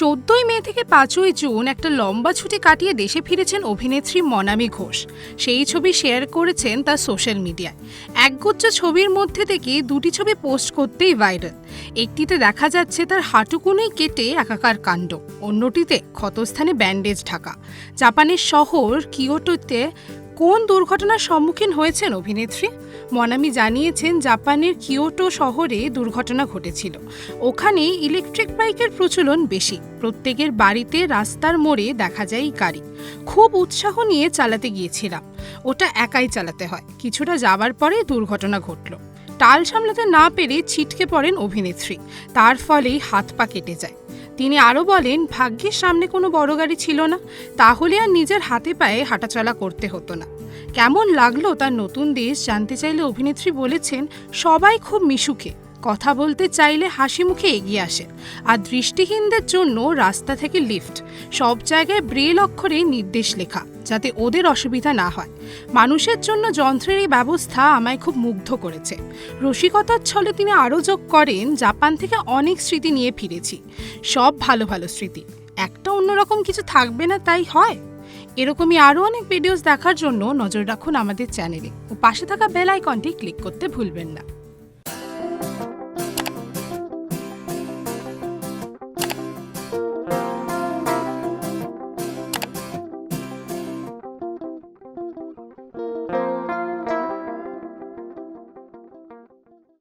চোদ্দই মে থেকে পাঁচই জুন একটা লম্বা ছুটি কাটিয়ে দেশে ফিরেছেন অভিনেত্রী মনামি ঘোষ। সেই ছবি শেয়ার করেছেন তার সোশ্যাল মিডিয়ায়। একগুচ্ছ ছবির মধ্যে থেকে দুটি ছবি পোস্ট করতেই ভাইরাল। একটিতে দেখা যাচ্ছে তার হাঁটুকুনোই কেটে একাকার কাণ্ড। অন্যটিতে ক্ষতস্থানে ব্যান্ডেজ ঢাকা। জাপানের শহর কিয়োটোতে কোন দুর্ঘটনার সম্মুখীন হয়েছেন অভিনেত্রী? মনামি জানিয়েছেন, জাপানের কিয়োটো শহরে দুর্ঘটনা ঘটেছিল। ওখানে ইলেকট্রিক বাইকের প্রচলন বেশি। প্রত্যেকের বাড়িতে রাস্তার মোড়ে দেখা যায় গাড়ি। খুব উৎসাহ নিয়ে চালাতে গিয়েছিলাম। ওটা একাই চালাতে হয়। কিছুটা যাবার পরে দুর্ঘটনা ঘটল। টাল সামলাতে না পেরে ছিটকে পড়েন অভিনেত্রী। তার ফলেই হাত পা কেটে যায়। তিনি আরও বলেন, ভাগ্যের সামনে কোনো বড় গাড়ি ছিল না। তাহলে আর নিজের হাতে পায়ে হাঁটাচলা করতে হতো না। কেমন লাগল তার নতুন দেশ জানতে চাইলে অভিনেত্রী বলেছেন, সবাই খুব মিশুকে। কথা বলতে চাইলে হাসি মুখে এগিয়ে আসেন আর দৃষ্টিহীনদের জন্য রাস্তা থেকে লিফট। সব জায়গায় ব্রেল অক্ষরে নির্দেশ লেখা, যাতে ওদের অসুবিধা না হয়। মানুষের জন্য যন্ত্রের এই ব্যবস্থা আমায় খুব মুগ্ধ করেছে। রসিকতার ছলে তিনি আরও যোগ করেন, জাপান থেকে অনেক স্মৃতি নিয়ে ফিরেছি। সব ভালো ভালো স্মৃতি। একটা অন্যরকম কিছু থাকবে না তাই হয়? এরকমই আরও অনেক ভিডিওস দেখার জন্য নজর রাখুন আমাদের চ্যানেলে। ও পাশে থাকা বেল আইকনটি ক্লিক করতে ভুলবেন না।